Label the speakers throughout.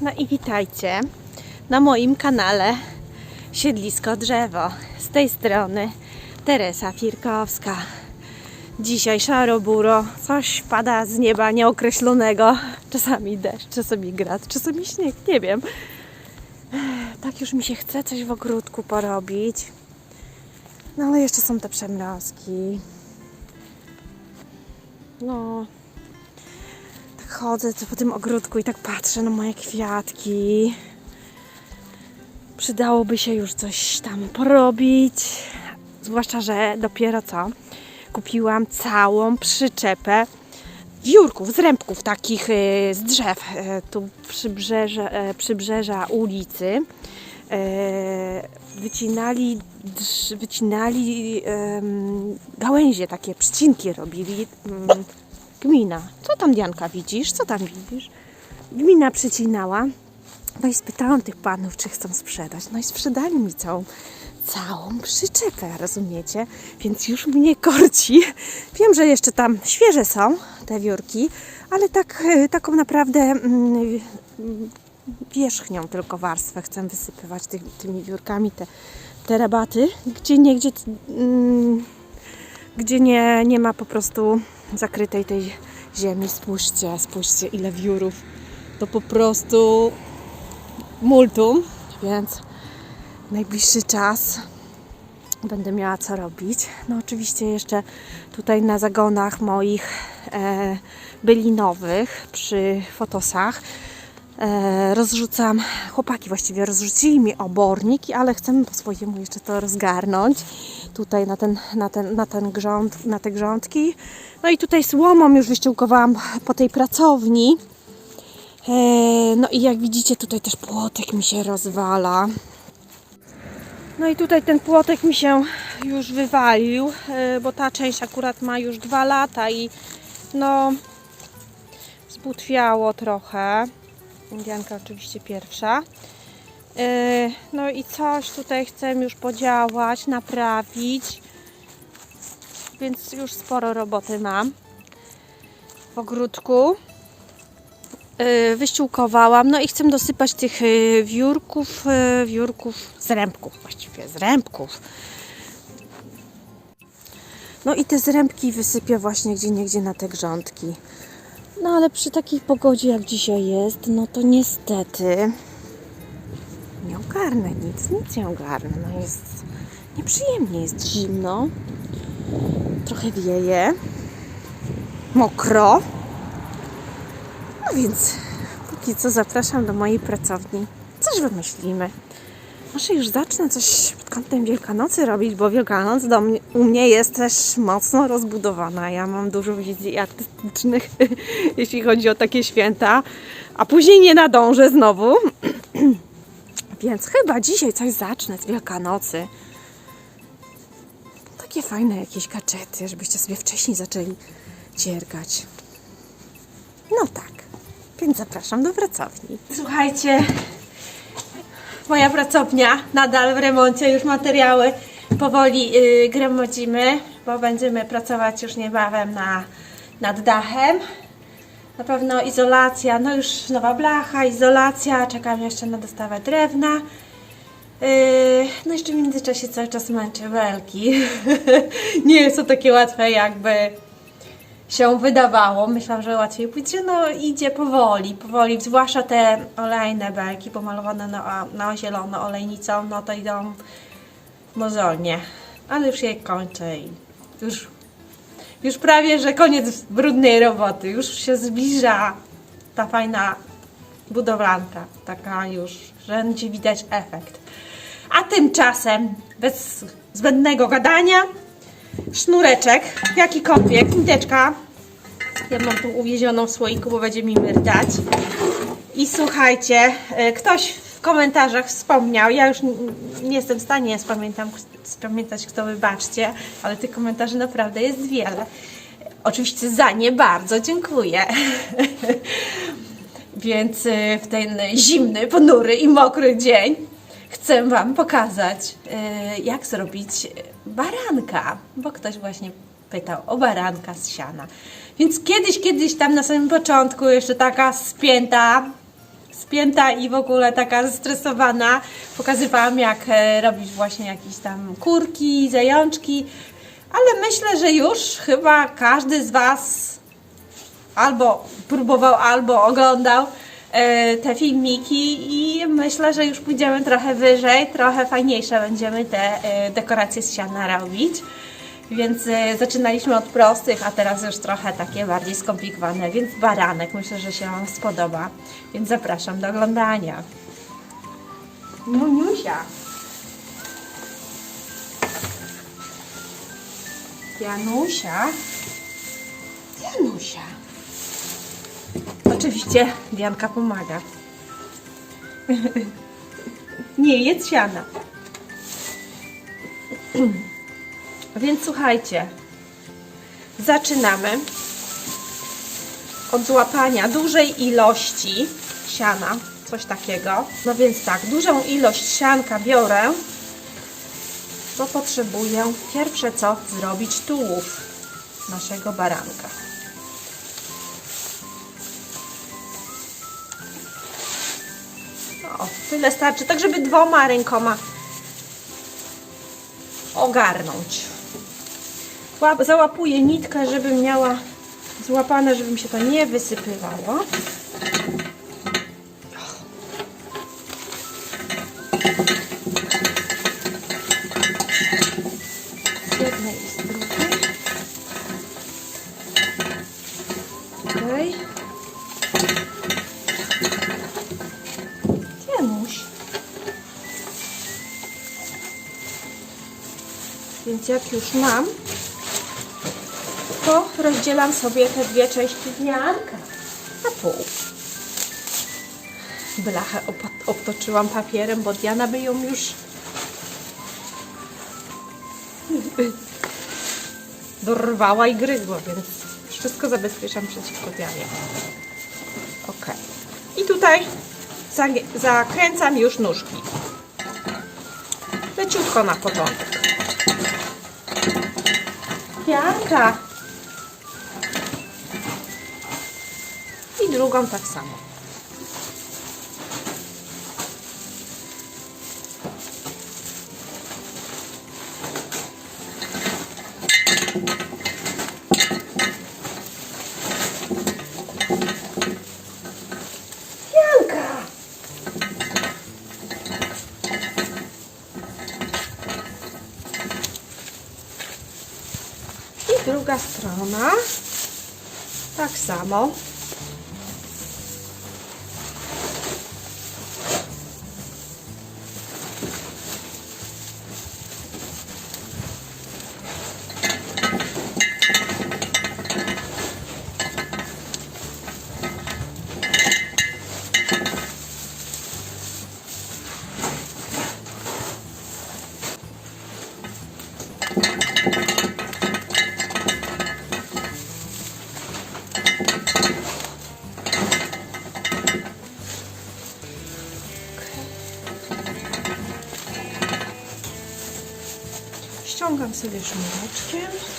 Speaker 1: No i witajcie na moim kanale Siedlisko Drzewo. Z tej strony Teresa Firkowska. Dzisiaj szaro-buro, coś pada z nieba nieokreślonego. Czasami deszcz, czasami grad, czasami śnieg, nie wiem. Tak już mi się chce coś w ogródku porobić. No ale jeszcze są te przemrozki. No, chodzę po tym ogródku i tak patrzę na moje kwiatki. Przydałoby się już coś tam porobić. Zwłaszcza, że dopiero co kupiłam całą przyczepę wiórków, zrębków takich y, z drzew y, tu przybrzeże, e, przybrzeża ulicy. Wycinali, wycinali gałęzie, takie przycinki robili. Gmina. Co tam Dianka widzisz? Co tam widzisz? Gmina przycinała. No i spytałam tych panów, czy chcą sprzedać. No i sprzedali mi całą, całą przyczepę, rozumiecie? Więc już mnie korci. Wiem, że jeszcze tam świeże są te wiórki, ale tak, e, taką naprawdę mm, mm, wierzchnią tylko warstwę chcę wysypywać ty, tymi wiórkami, te, te rabaty, gdzie nie, gdzie, mm, gdzie nie, nie ma po prostu zakrytej tej ziemi. Spójrzcie, spójrzcie ile wiórów. To po prostu multum, więc najbliższy czas będę miała co robić. No oczywiście jeszcze tutaj na zagonach moich e, bylinowych przy fotosach e, rozrzucam, chłopaki właściwie rozrzucili mi obornik, ale chcemy po swojemu jeszcze to rozgarnąć tutaj na ten, na ten, na ten grząd, na te grządki. No i tutaj słomą już wyściółkowałam po tej pracowni. E, No i jak widzicie, tutaj też płotek mi się rozwala. No i tutaj ten płotek mi się już wywalił, e, bo ta część akurat ma już dwa lata i no zbutwiało trochę. Indianka oczywiście pierwsza. E, No i coś tutaj chcę już podziałać, naprawić. Więc już sporo roboty mam w ogródku y, wyściółkowałam. No i chcę dosypać tych y, wiórków, wiórków, zrębków właściwie, zrębków. No i te zrębki wysypię właśnie gdzie niegdzie na te grządki. No ale przy takiej pogodzie jak dzisiaj jest, no to niestety nie ogarnę nic, nic nie ogarnę. No jest nieprzyjemnie, jest zimno, trochę wieje, mokro. No więc póki co zapraszam do mojej pracowni. Coś wymyślimy. Może już zacznę coś pod kątem Wielkanocy robić, bo Wielkanoc do mnie, u mnie jest też mocno rozbudowana. Ja mam dużo wizji artystycznych, jeśli chodzi o takie święta, a później nie nadążę znowu. Więc chyba dzisiaj coś zacznę z Wielkanocy. Takie fajne jakieś kaczety, żebyście sobie wcześniej zaczęli ciergać. No tak, więc zapraszam do pracowni. Słuchajcie, moja pracownia nadal w remoncie, już materiały powoli yy, gromadzimy, bo będziemy pracować już niebawem na, nad dachem. Na pewno izolacja, no już nowa blacha, izolacja, czekam jeszcze na dostawę drewna. Yy, no jeszcze w międzyczasie cały czas męczę belki. Nie jest to takie łatwe jakby się wydawało. Myślałam, że łatwiej pójdzie. No idzie powoli, powoli. Zwłaszcza te olejne belki pomalowane na, na zielono olejnicą, no to idą mozolnie. Ale już je kończę i już, już prawie, że koniec brudnej roboty. Już się zbliża ta fajna budowlanka. Taka już, że będzie widać efekt. A tymczasem, bez zbędnego gadania, sznureczek, jakikolwiek, niteczka. Ja mam tu uwiezioną w słoiku, bo będzie mi myrtać. I słuchajcie, e, ktoś w komentarzach wspomniał, ja już nie jestem w stanie spamiętam, spamiętać kto wybaczcie, ale tych komentarzy naprawdę jest wiele. Oczywiście za nie bardzo dziękuję. Więc e, w ten zimny, ponury i mokry dzień chcę Wam pokazać, e, jak zrobić baranka, bo ktoś właśnie pytał o baranka z siana. Więc kiedyś, kiedyś tam na samym początku, jeszcze taka spięta spięta i w ogóle taka zestresowana. Pokazywałam, jak e, robić właśnie jakieś tam kurki, zajączki, ale myślę, że już chyba każdy z Was albo próbował, albo oglądał e, te filmiki i myślę, że już pójdziemy trochę wyżej, trochę fajniejsze będziemy te e, dekoracje z siana robić. Więc e, zaczynaliśmy od prostych, a teraz już trochę takie bardziej skomplikowane, więc baranek myślę, że się Wam spodoba. Więc zapraszam do oglądania. Nuniusia. Janusia. Janusia. Oczywiście Dianka pomaga. Nie jedz siana. Więc słuchajcie, zaczynamy od złapania dużej ilości siana, coś takiego. No więc tak, dużą ilość sianka biorę, bo potrzebuję pierwsze co zrobić tułów naszego baranka. O, tyle starczy, tak żeby dwoma rękoma ogarnąć. Łap, załapuję nitkę, żeby miała złapane, żeby mi się to nie wysypywało. Z jednej. Więc jak już mam, rozdzielam sobie te dwie części dniarka na pół. Blachę obtoczyłam papierem, bo Diana by ją już dorwała i gryzła, więc wszystko zabezpieczam przeciwko Dianie. Ok. I tutaj zakręcam już nóżki. Leciutko na początek. Janka. I drugą tak samo. Druga strona. Tak samo. Ściągam sobie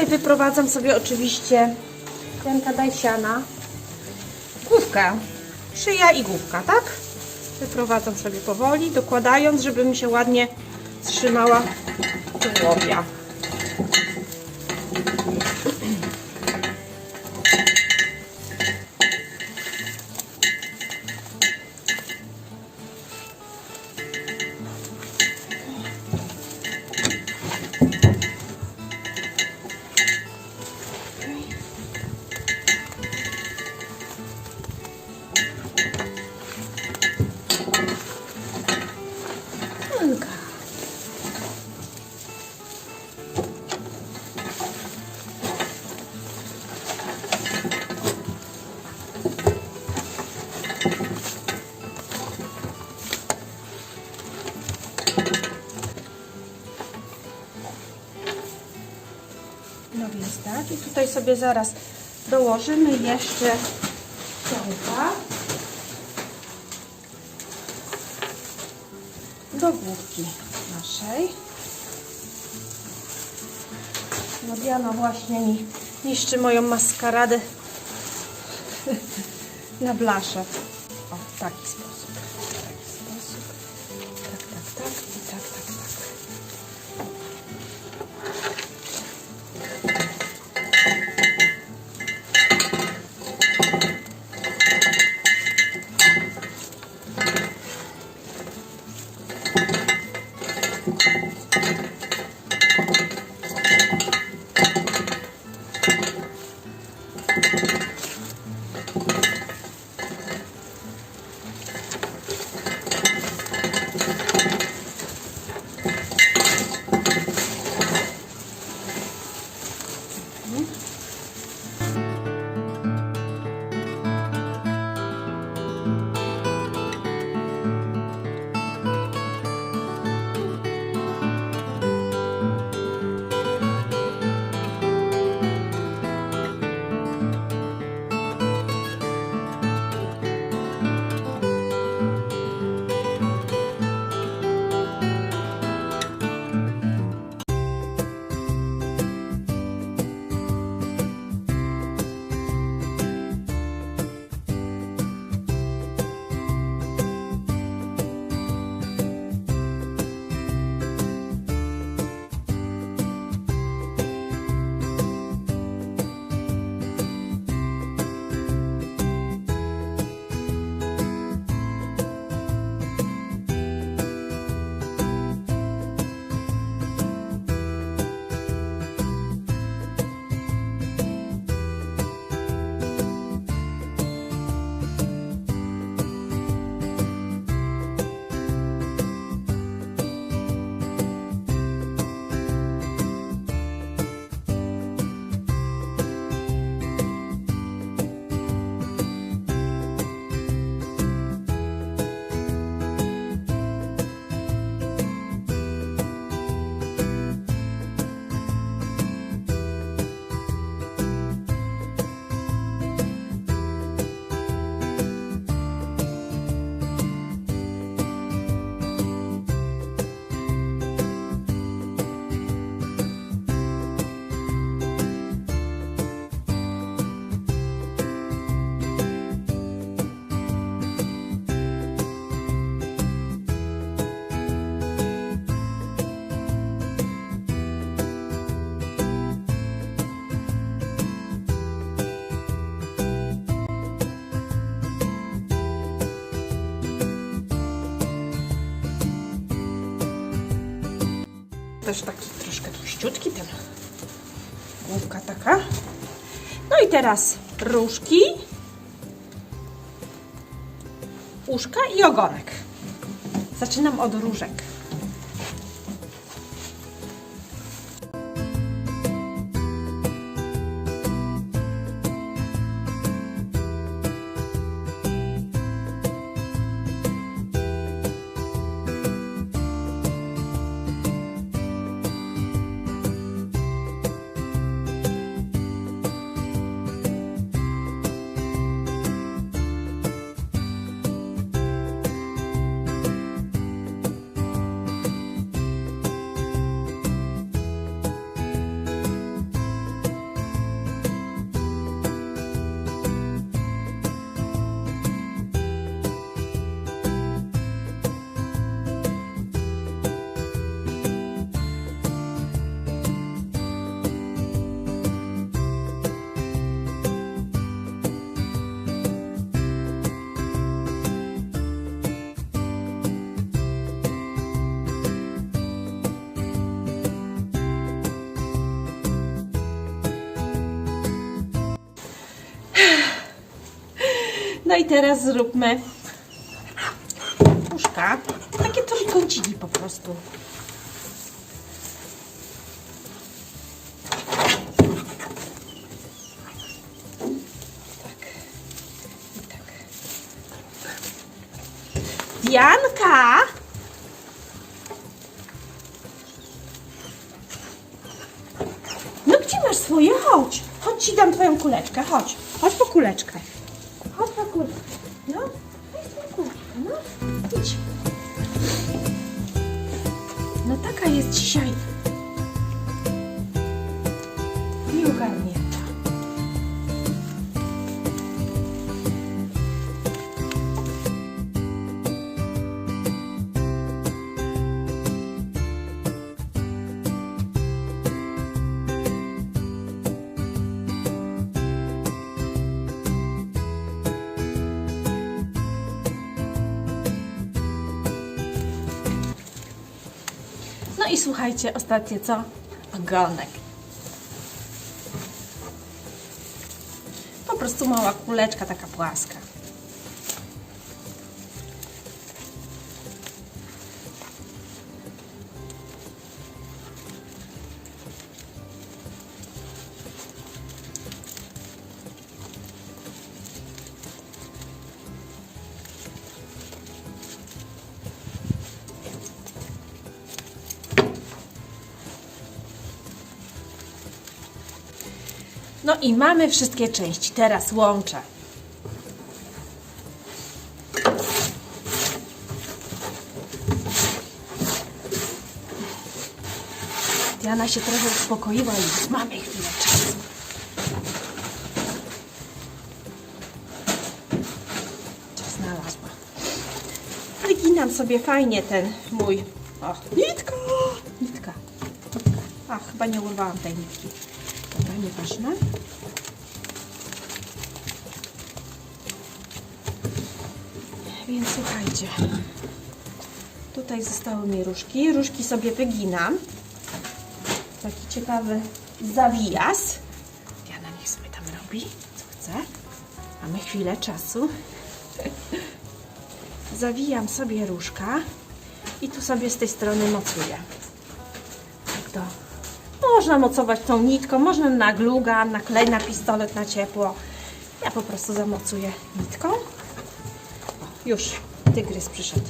Speaker 1: tutaj wyprowadzam sobie oczywiście Janka daj siana. Główkę. Szyja i główka, tak? Wyprowadzam sobie powoli, dokładając, żeby mi się ładnie trzymała tułowia. Janka. Sobie zaraz dołożymy jeszcze ciągła do główki naszej. No Diana właśnie mi niszczy moją maskaradę na blaszę. O, taki sposób. Też taki troszkę tłuściutki ten główka taka. No i teraz różki, uszka i ogonek. Zaczynam od różek. I teraz zróbmy puszka. Takie trójkąciki po prostu. Tak. Tak. Dianka! No gdzie masz swoje? Chodź. Chodź ci dam twoją kuleczkę. Chodź. Chodź po kuleczkę. Chodź po kuleczkę. No. Chodź po kuleczkę. No. Idź. Słuchajcie, ostatnie co? Ogonek. Po prostu mała kuleczka, taka płaska. No i mamy wszystkie części. Teraz łączę. Diana się trochę uspokoiła i mamy chwilę czasu. Znalazła? Wyginam sobie fajnie ten mój... O! Nitka. Nitka. A, chyba nie urwałam tej nitki. Dobra, nieważne. Więc słuchajcie. Tutaj zostały mi różki. Różki sobie wyginam. Taki ciekawy zawijas. Diana niech sobie tam robi, co chce. Mamy chwilę czasu. Zawijam sobie różka i tu sobie z tej strony mocuję. Można mocować tą nitką, można na gluga, na klej, na pistolet, na ciepło. Ja po prostu zamocuję nitką. Już tygrys przyszedł.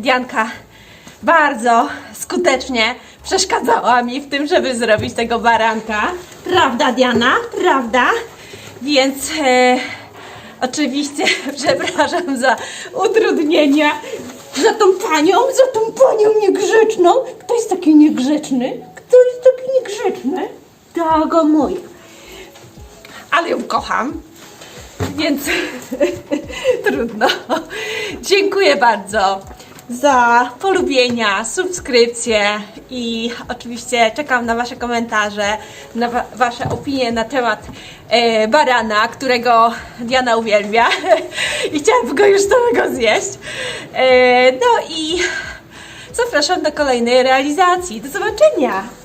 Speaker 1: Dianka bardzo skutecznie przeszkadzała mi w tym, żeby zrobić tego baranka. Prawda, Diana? Prawda? Więc e, oczywiście przepraszam za utrudnienia. Za tą panią, za tą panią niegrzeczną. Kto jest taki niegrzeczny? Kto jest taki niegrzeczny? Tak, o mój. Ale ją kocham. Więc trudno. Dziękuję bardzo za polubienia, subskrypcje i oczywiście czekam na Wasze komentarze, na wa- Wasze opinie na temat e, barana, którego Diana uwielbia i chciałabym go już samego zjeść. E, no i zapraszam do kolejnej realizacji. Do zobaczenia!